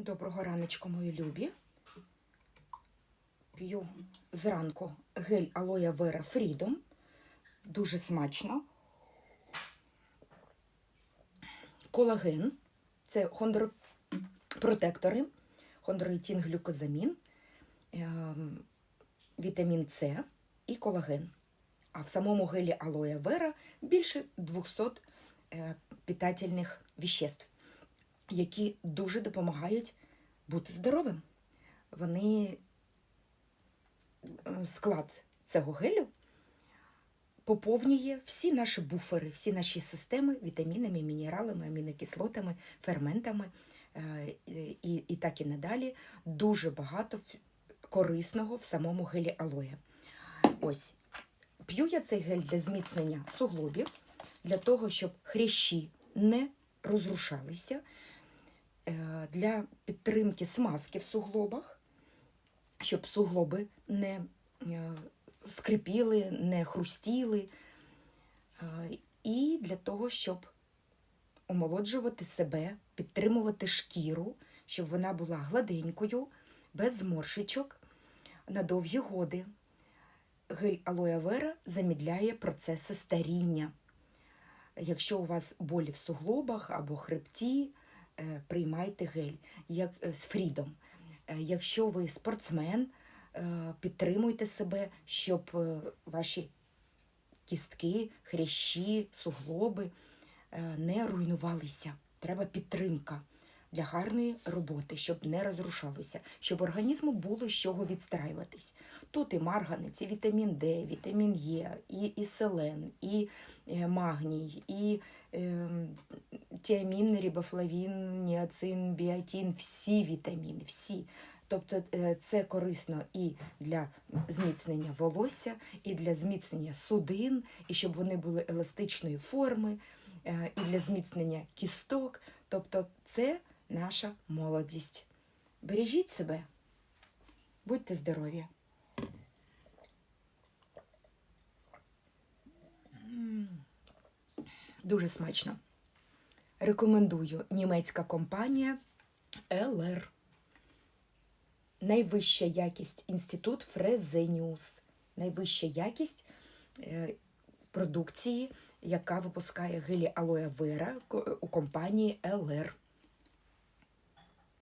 Доброго раночку, мої любі. П'ю зранку гель алоє Вера Freedom. Дуже смачно. Колаген. Це хондропротектори, хондроїтін глюкозамін, ем, вітамін С і колаген. А в самому гелі алоє Вера більше 200 е, питательних веществ які дуже допомагають бути здоровим. Вони е, склад цього гелю поповнює всі наші буфери, всі наші системи вітамінами, мінералами, амінокислотами, ферментами е, і, і так і надалі. Дуже багато корисного в самому гелі алоє. Ось п'ю я цей гель для зміцнення суглобів, для того, щоб хрящі не розрушалися, для підтримки смазки в суглобах, щоб суглоби не е, скрипіли, не хрустіли, е, і для того, щоб омолоджувати себе, підтримувати шкіру, щоб вона була гладенькою, без зморшечок на довгі годи. Гель алоє вера замідляє процеси старіння. Якщо у вас болі в суглобах або хребті, е, приймайте гель як е, з фрідом. Е, Якщо ви спортсмен, е, підтримуйте себе, щоб е, ваші кістки, хрящі, суглоби е, не руйнувалися. Треба підтримка для гарної роботи, щоб не розрушалося, щоб організму було з чого відстраюватись. Тут і марганець, і вітамін Д, вітамін Е, і, і селен, і е, магній, і е, тіамін, рибофлавін, ніацин, біотин, всі вітаміни, всі. Тобто е, це корисно і для зміцнення волосся, і для зміцнення судин, і щоб вони були еластичної форми, е, і для зміцнення кісток. Тобто це наша молодість. Бережіть себе, будьте здорові. Дуже смачно. Рекомендую німецька компанія LR. Найвища якість інститут Фрезеніус. Найвища якість е, продукції, яка випускає гелі алоє вера у компанії LR.